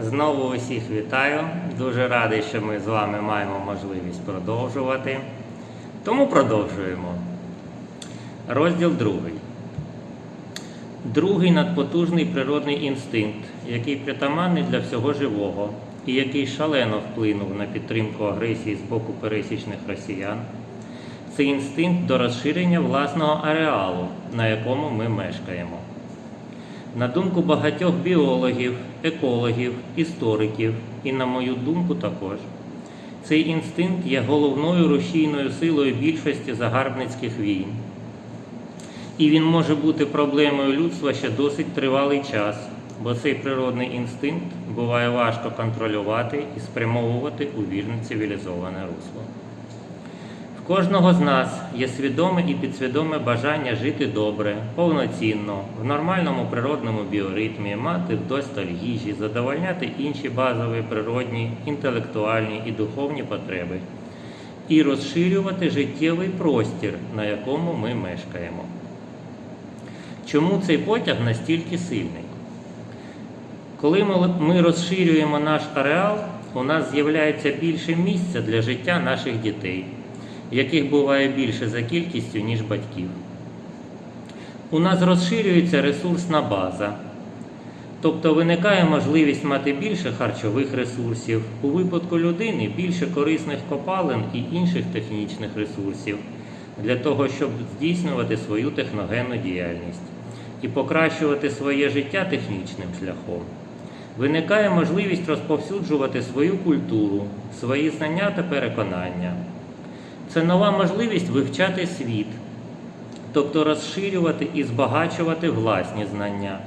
Знову усіх вітаю. Дуже радий, що ми з вами маємо можливість продовжувати. Тому продовжуємо. Розділ другий. Другий надпотужний природний інстинкт, який притаманний для всього живого і який шалено вплинув на підтримку агресії з боку пересічних росіян, це інстинкт до розширення власного ареалу, на якому ми мешкаємо. На думку багатьох біологів, екологів, істориків, і на мою думку також, цей інстинкт є головною рушійною силою більшості загарбницьких війн. І він може бути проблемою людства ще досить тривалий час, бо цей природний інстинкт буває важко контролювати і спрямовувати у вірне цивілізоване русло. Кожного з нас є свідоме і підсвідоме бажання жити добре, повноцінно, в нормальному природному біоритмі, мати вдосталь їжі, задовольняти інші базові природні, інтелектуальні і духовні потреби, і розширювати життєвий простір, на якому ми мешкаємо. Чому цей потяг настільки сильний? Коли ми розширюємо наш ареал, у нас з'являється більше місця для життя наших дітей, яких буває більше за кількістю, ніж батьків. У нас розширюється ресурсна база, тобто виникає можливість мати більше харчових ресурсів, у випадку людини більше корисних копалин і інших технічних ресурсів для того, щоб здійснювати свою техногенну діяльність і покращувати своє життя технічним шляхом. Виникає можливість розповсюджувати свою культуру, свої знання та переконання. Це нова можливість вивчати світ, тобто розширювати і збагачувати власні знання,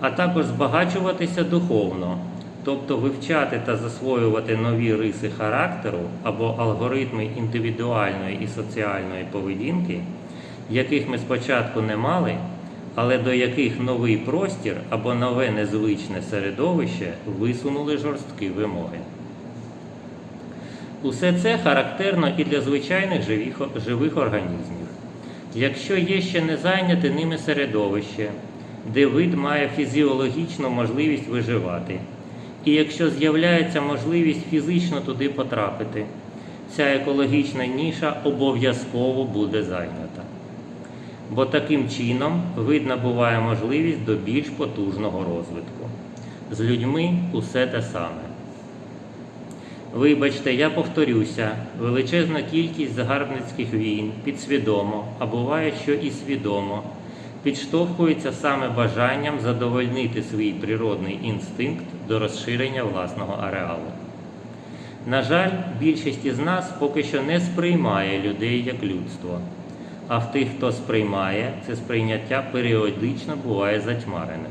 а також збагачуватися духовно, тобто вивчати та засвоювати нові риси характеру або алгоритми індивідуальної і соціальної поведінки, яких ми спочатку не мали, але до яких новий простір або нове незвичне середовище висунули жорсткі вимоги. Усе це характерно і для звичайних живих, живих організмів. Якщо є ще не зайняте ними середовище, де вид має фізіологічну можливість виживати, і якщо з'являється можливість фізично туди потрапити, ця екологічна ніша обов'язково буде зайнята. Бо таким чином вид набуває можливість до більш потужного розвитку. З людьми усе те саме. Вибачте, я повторюся, величезна кількість загарбницьких війн підсвідомо, а буває, що і свідомо, підштовхується саме бажанням задовольнити свій природний інстинкт до розширення власного ареалу. На жаль, більшість із нас поки що не сприймає людей як людство, а в тих, хто сприймає, це сприйняття періодично буває затьмарене.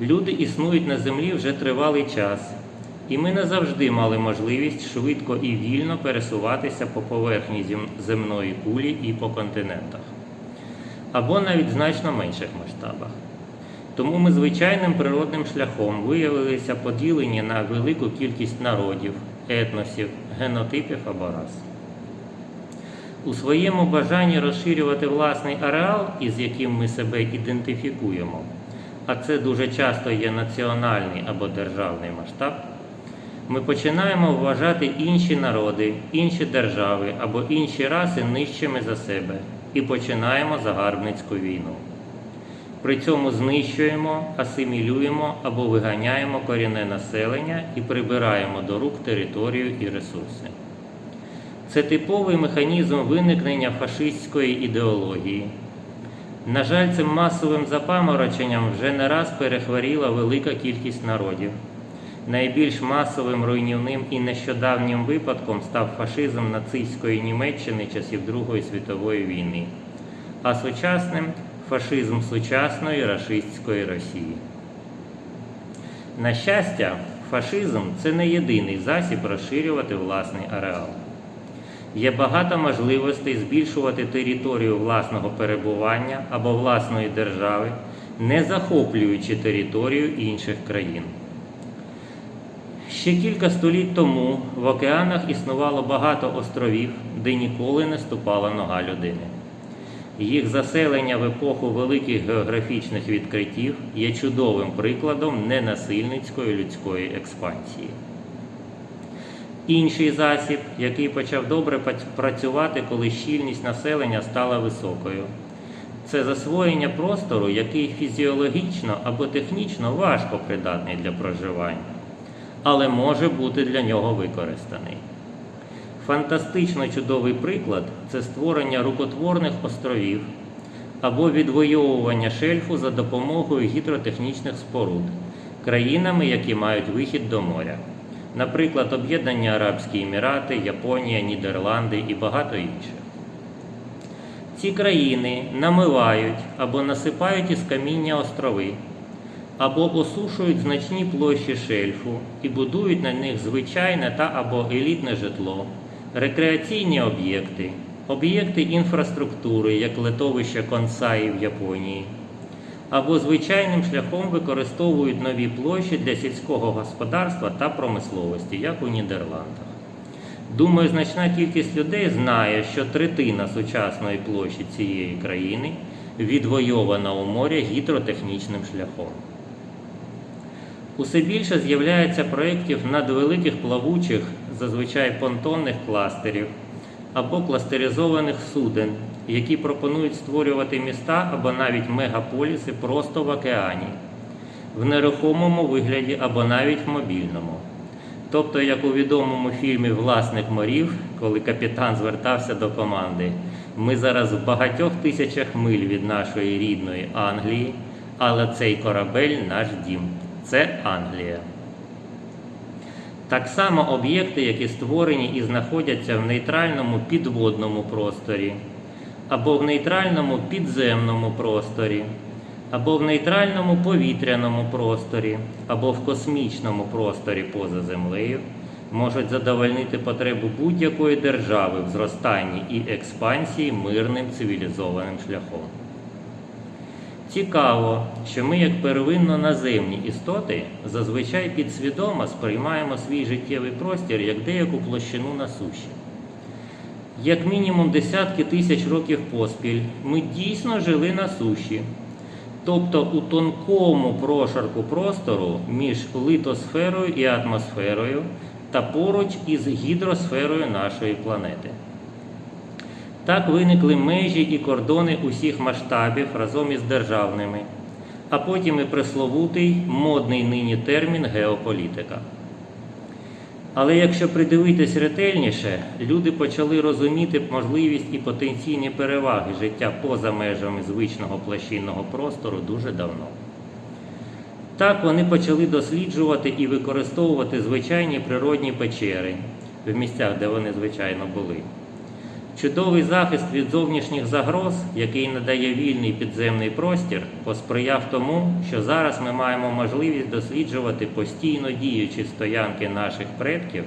Люди існують на землі вже тривалий час, і ми не завжди мали можливість швидко і вільно пересуватися по поверхні земної кулі і по континентах, або навіть значно менших масштабах. Тому ми звичайним природним шляхом виявилися поділені на велику кількість народів, етносів, генотипів або рас. У своєму бажанні розширювати власний ареал, із яким ми себе ідентифікуємо, а це дуже часто є національний або державний масштаб, ми починаємо вважати інші народи, інші держави або інші раси нижчими за себе і починаємо загарбницьку війну. При цьому знищуємо, асимілюємо або виганяємо корінне населення і прибираємо до рук територію і ресурси. Це типовий механізм виникнення фашистської ідеології. На жаль, цим масовим запамороченням вже не раз перехворіла велика кількість народів. Найбільш масовим руйнівним і нещодавнім випадком став фашизм нацистської Німеччини часів Другої світової війни, а сучасним фашизм сучасної рашистської Росії. На щастя, фашизм це не єдиний засіб розширювати власний ареал. Є багато можливостей збільшувати територію власного перебування або власної держави, не захоплюючи територію інших країн. Ще кілька століть тому в океанах існувало багато островів, де ніколи не ступала нога людини. Їх заселення в епоху великих географічних відкриттів є чудовим прикладом ненасильницької людської експансії. Інший засіб, який почав добре працювати, коли щільність населення стала високою, це засвоєння простору, який фізіологічно або технічно важко придатний для проживання, але може бути для нього використаний. Фантастично чудовий приклад це створення рукотворних островів або відвоювання шельфу за допомогою гідротехнічних споруд країнами, які мають вихід до моря. Наприклад, Об'єднані Арабські Емірати, Японія, Нідерланди і багато інших. Ці країни намивають або насипають із каміння острови, або осушують значні площі шельфу і будують на них звичайне та або елітне житло, рекреаційні об'єкти, об'єкти інфраструктури, як литовище Консаї в Японії, або звичайним шляхом використовують нові площі для сільського господарства та промисловості, як у Нідерландах. Думаю, значна кількість людей знає, що третина сучасної площі цієї країни відвойована у морі гідротехнічним шляхом. Усе більше з'являється проєктів надвеликих плавучих, зазвичай понтонних кластерів або кластеризованих суден, які пропонують створювати міста або навіть мегаполіси просто в океані, в нерухомому вигляді або навіть в мобільному. Тобто, як у відомому фільмі Власник морів, коли капітан звертався до команди, ми зараз в багатьох тисячах миль від нашої рідної Англії, але цей корабель наш дім. Це Англія. Так само об'єкти, які створені і знаходяться в нейтральному підводному просторі, або в нейтральному підземному просторі, або в нейтральному повітряному просторі, або в космічному просторі поза землею, можуть задовольнити потребу будь-якої держави в зростанні і експансії мирним цивілізованим шляхом. Цікаво, що ми, як первинно наземні істоти, зазвичай підсвідомо сприймаємо свій життєвий простір як деяку площину на суші. Як мінімум десятки тисяч років поспіль ми дійсно жили на суші, тобто у тонкому прошарку простору між литосферою і атмосферою та поруч із гідросферою нашої планети. Так виникли межі і кордони усіх масштабів разом із державними, а потім і пресловутий модний нині термін геополітика. Але якщо придивитись ретельніше, люди почали розуміти можливість і потенційні переваги життя поза межами звичного площинного простору дуже давно. Так вони почали досліджувати і використовувати звичайні природні печери в місцях, де вони звичайно були. Чудовий захист від зовнішніх загроз, який надає вільний підземний простір, посприяв тому, що зараз ми маємо можливість досліджувати постійно діючі стоянки наших предків,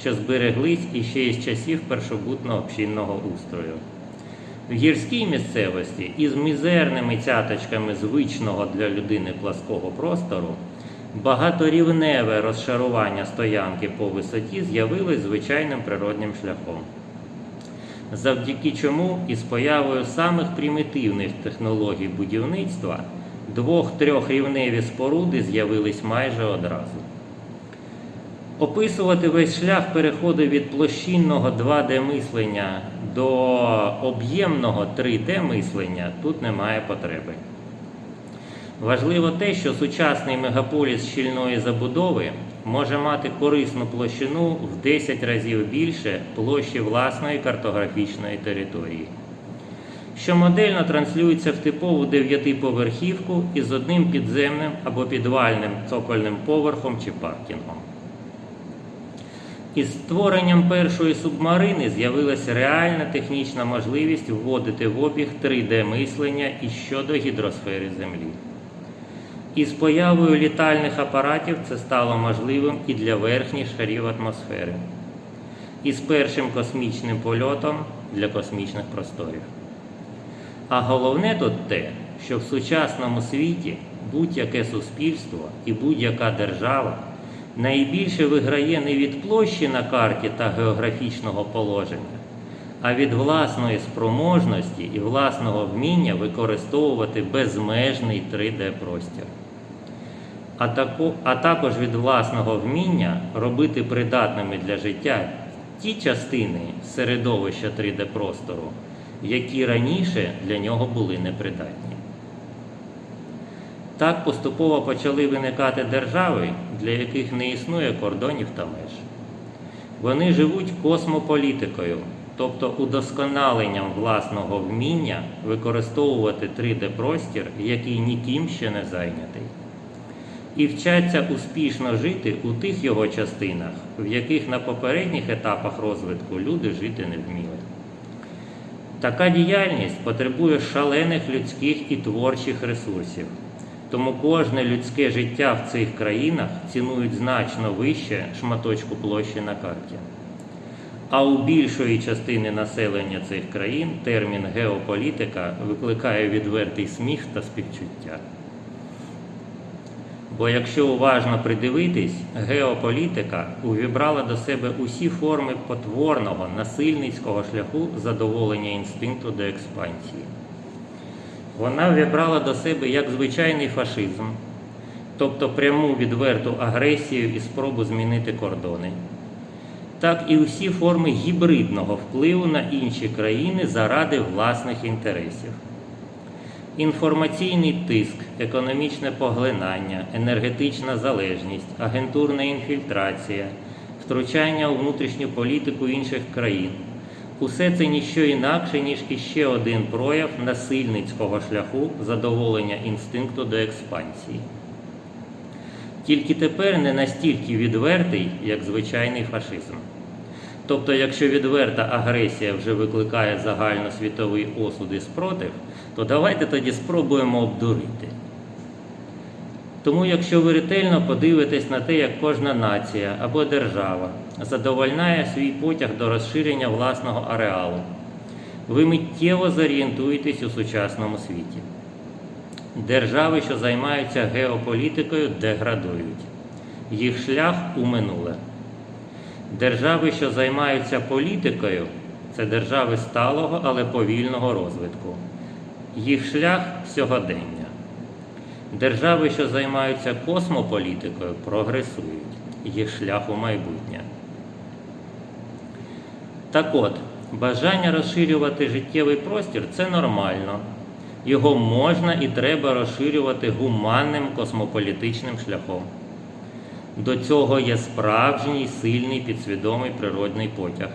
що збереглись іще із часів першобутного общинного устрою. В гірській місцевості із мізерними цяточками звичного для людини плаского простору багаторівневе розшарування стоянки по висоті з'явилось звичайним природним шляхом завдяки чому із появою самих примітивних технологій будівництва двох-трьохрівневі споруди з'явились майже одразу. Описувати весь шлях переходу від площинного 2D-мислення до об'ємного 3D-мислення тут немає потреби. Важливо те, що сучасний мегаполіс щільної забудови може мати корисну площину в 10 разів більше площі власної картографічної території, що модельно транслюється в типову дев'ятиповерхівку із одним підземним або підвальним цокольним поверхом чи паркінгом. Із створенням першої субмарини з'явилася реальна технічна можливість вводити в обіг 3D-мислення і щодо гідросфери Землі. Із появою літальних апаратів це стало можливим і для верхніх шарів атмосфери, і з першим космічним польотом для космічних просторів. А головне тут те, що в сучасному світі будь-яке суспільство і будь-яка держава найбільше виграє не від площі на карті та географічного положення, а від власної спроможності і власного вміння використовувати безмежний 3D-простір. А, тако, а також від власного вміння робити придатними для життя ті частини середовища 3D-простору, які раніше для нього були непридатні. Так поступово почали виникати держави, для яких не існує кордонів та меж. Вони живуть космополітикою, тобто удосконаленням власного вміння використовувати 3D-простір, який ніким ще не зайнятий, і вчаться успішно жити у тих його частинах, в яких на попередніх етапах розвитку люди жити не вміли. Така діяльність потребує шалених людських і творчих ресурсів. Тому кожне людське життя в цих країнах цінують значно вище шматочку площі на карті. А у більшої частини населення цих країн термін геополітика викликає відвертий сміх та співчуття. Бо якщо уважно придивитись, геополітика увібрала до себе усі форми потворного насильницького шляху задоволення інстинкту до експансії. Вона вібрала до себе як звичайний фашизм, тобто пряму відверту агресію і спробу змінити кордони, так і усі форми гібридного впливу на інші країни заради власних інтересів. Інформаційний тиск, економічне поглинання, енергетична залежність, агентурна інфільтрація, втручання у внутрішню політику інших країн. Усе це ніщо інакше, ніж іще один прояв насильницького шляху задоволення інстинкту до експансії. Тільки тепер не настільки відвертий, як звичайний фашизм. Тобто, якщо відверта агресія вже викликає загальносвітовий осуд і спротив, то давайте тоді спробуємо обдурити. Тому, якщо ви ретельно подивитесь на те, як кожна нація або держава задовольняє свій потяг до розширення власного ареалу, ви миттєво зорієнтуєтесь у сучасному світі. Держави, що займаються геополітикою, деградують. Їх шлях у минуле. Держави, що займаються політикою, це держави сталого, але повільного розвитку. Їх шлях сьогодення. Держави, що займаються космополітикою, прогресують. Їх шлях у майбутнє. Так от, бажання розширювати життєвий простір це нормально. Його можна і треба розширювати гуманним космополітичним шляхом. До цього є справжній сильний підсвідомий природний потяг.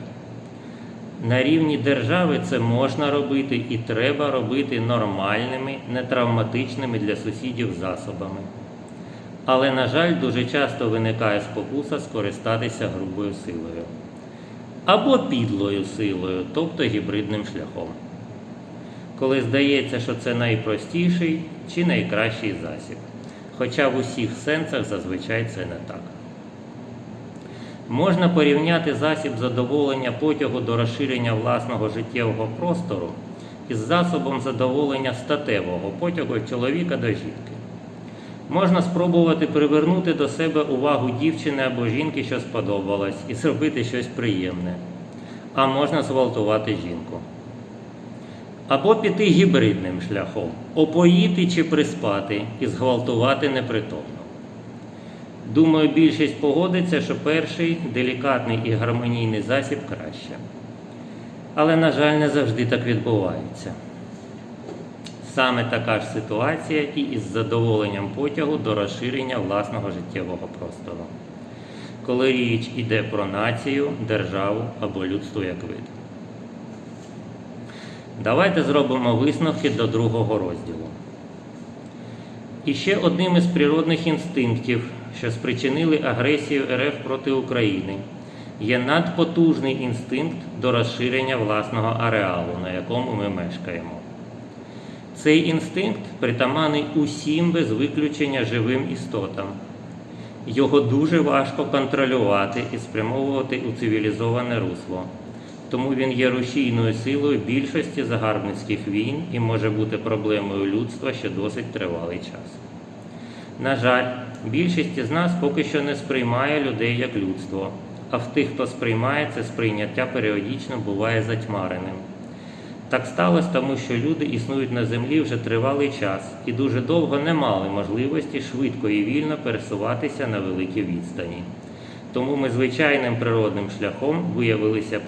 На рівні держави це можна робити і треба робити нормальними, нетравматичними для сусідів засобами. Але, на жаль, дуже часто виникає спокуса скористатися грубою силою або підлою силою, тобто гібридним шляхом. Коли здається, що це найпростіший чи найкращий засіб. Хоча в усіх сенсах зазвичай це не так. Можна порівняти засіб задоволення потягу до розширення власного життєвого простору із засобом задоволення статевого потягу чоловіка до жінки. Можна спробувати привернути до себе увагу дівчини або жінки, що сподобалось, і зробити щось приємне, а можна зґвалтувати жінку. Або піти гібридним шляхом, опоїти чи приспати і зґвалтувати непритомно. Думаю, більшість погодиться, що перший делікатний і гармонійний засіб краще. Але, на жаль, не завжди так відбувається. Саме така ж ситуація і із задоволенням потягу до розширення власного життєвого простору, коли річ іде про націю, державу або людство як вид. Давайте зробимо висновки до другого розділу. І ще одним із природних інстинктів, що спричинили агресію РФ проти України, є надпотужний інстинкт до розширення власного ареалу, на якому ми мешкаємо. Цей інстинкт притаманий усім без виключення живим істотам. Його дуже важко контролювати і спрямовувати у цивілізоване русло. Тому він є рушійною силою більшості загарбницьких війн і може бути проблемою людства ще досить тривалий час. На жаль, більшість із нас поки що не сприймає людей як людство, а в тих, хто сприймає це сприйняття періодично буває затьмареним. Так сталося, тому що люди існують на землі вже тривалий час і дуже довго не мали можливості швидко і вільно пересуватися на великі відстані. Тому ми звичайним природним шляхом виявилися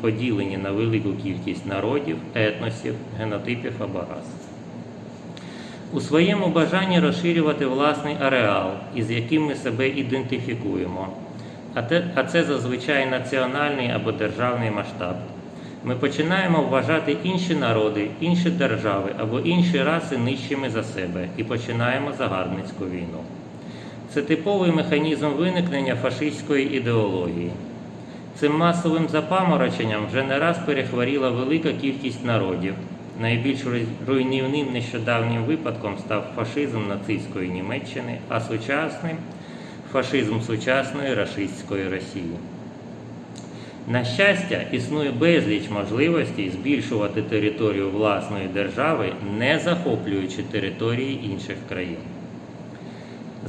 поділені на велику кількість народів, етносів, генотипів або рас. У своєму бажанні розширювати власний ареал, із яким ми себе ідентифікуємо, а це зазвичай національний або державний масштаб. Ми починаємо вважати інші народи, інші держави або інші раси нижчими за себе і починаємо загарбницьку війну. Це типовий механізм виникнення фашистської ідеології. Цим масовим запамороченням вже не раз перехворіла велика кількість народів. Найбільш руйнівним нещодавнім випадком став фашизм нацистської Німеччини, а сучасним фашизм сучасної рашистської Росії. На щастя, існує безліч можливостей збільшувати територію власної держави, не захоплюючи території інших країн.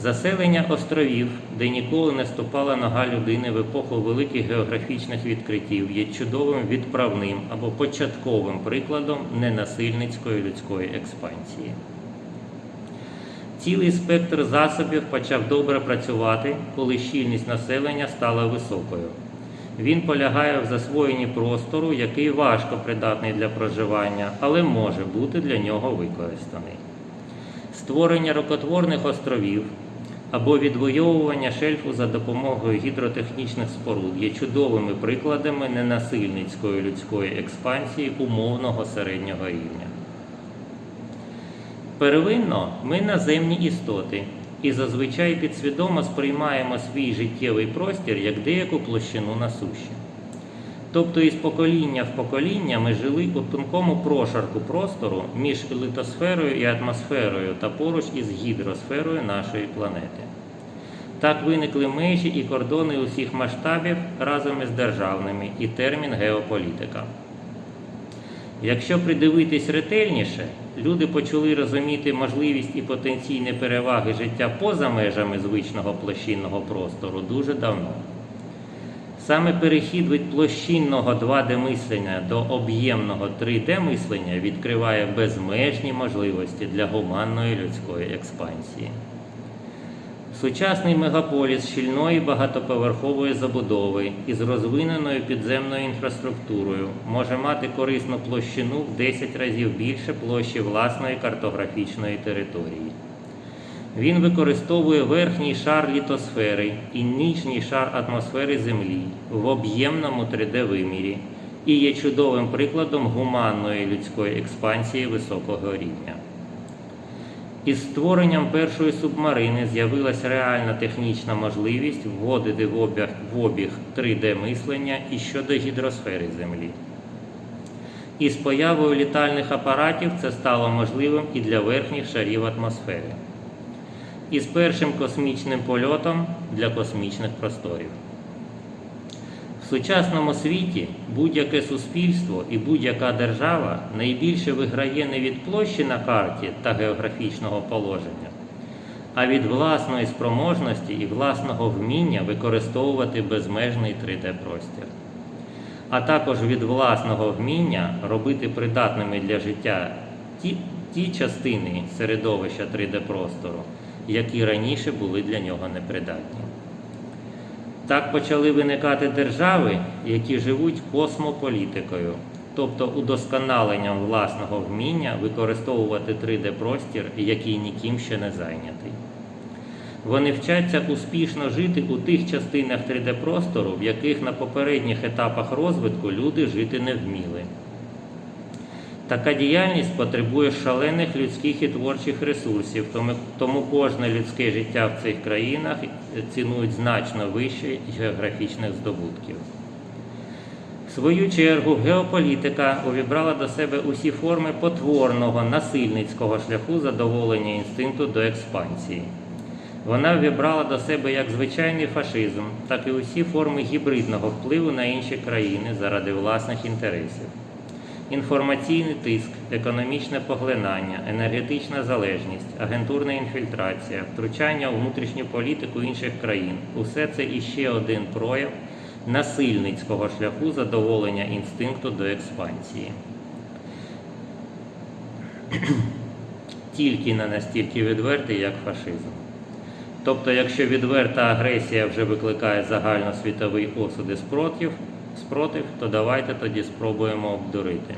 Заселення островів, де ніколи не ступала нога людини в епоху великих географічних відкриттів, є чудовим відправним або початковим прикладом ненасильницької людської експансії. Цілий спектр засобів почав добре працювати, коли щільність населення стала високою. Він полягає в засвоєнні простору, який важко придатний для проживання, але може бути для нього використаний. Створення рукотворних островів або відвоювання шельфу за допомогою гідротехнічних споруд є чудовими прикладами ненасильницької людської експансії умовного середнього рівня. Первинно ми наземні істоти і зазвичай підсвідомо сприймаємо свій життєвий простір як деяку площину на суші. Тобто із покоління в покоління ми жили у тонкому прошарку простору між литосферою і атмосферою та поруч із гідросферою нашої планети. Так виникли межі і кордони усіх масштабів разом із державними і термін геополітика. Якщо придивитись ретельніше, люди почали розуміти можливість і потенційні переваги життя поза межами звичного площинного простору дуже давно. Саме перехід від площинного 2D-мислення до об'ємного 3D-мислення відкриває безмежні можливості для гуманної людської експансії. Сучасний мегаполіс щільної багатоповерхової забудови із розвиненою підземною інфраструктурою може мати корисну площину в 10 разів більше площі власної картографічної території. Він використовує верхній шар літосфери і нижній шар атмосфери Землі в об'ємному 3D-вимірі і є чудовим прикладом гуманної людської експансії високого рівня. Із створенням першої субмарини з'явилася реальна технічна можливість вводити в обіг, в обіг 3D-мислення і щодо гідросфери Землі. Із появою літальних апаратів це стало можливим і для верхніх шарів атмосфери. Із першим космічним польотом для космічних просторів. В сучасному світі будь-яке суспільство і будь-яка держава найбільше виграє не від площі на карті та географічного положення, а від власної спроможності і власного вміння використовувати безмежний 3D-простір, а також від власного вміння робити придатними для життя ті, ті частини середовища 3D-простору, які раніше були для нього непридатні. Так почали виникати держави, які живуть космополітикою, тобто удосконаленням власного вміння використовувати 3D-простір, який ніким ще не зайнятий. Вони вчаться успішно жити у тих частинах 3D-простору, в яких на попередніх етапах розвитку люди жити не вміли. Така діяльність потребує шалених людських і творчих ресурсів, тому, кожне людське життя в цих країнах цінують значно вище географічних здобутків. В свою чергу геополітика увібрала до себе усі форми потворного насильницького шляху задоволення інстинкту до експансії. Вона вібрала до себе як звичайний фашизм, так і усі форми гібридного впливу на інші країни заради власних інтересів. Інформаційний тиск, економічне поглинання, енергетична залежність, агентурна інфільтрація, втручання у внутрішню політику інших країн усе це іще один прояв насильницького шляху задоволення інстинкту до експансії. Тільки не настільки відвертий, як фашизм. Тобто, якщо відверта агресія вже викликає загальносвітовий осуд і спротив, спротив, то давайте тоді спробуємо обдурити.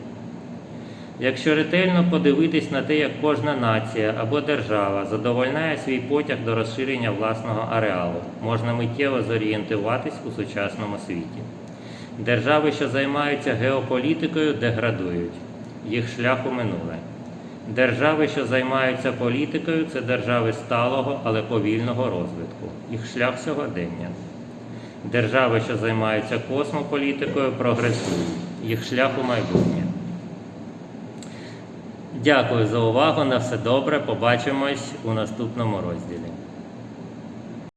Якщо ретельно подивитись на те, як кожна нація або держава задовольняє свій потяг до розширення власного ареалу, можна миттєво зорієнтуватись у сучасному світі. Держави, що займаються геополітикою, деградують, їх шлях у минуле. Держави, що займаються політикою, це держави сталого, але повільного розвитку, їх шлях сьогодення. Держави, що займаються космополітикою, прогресують, їх шлях у майбутнє. Дякую за увагу. На все добре. Побачимось у наступному розділі.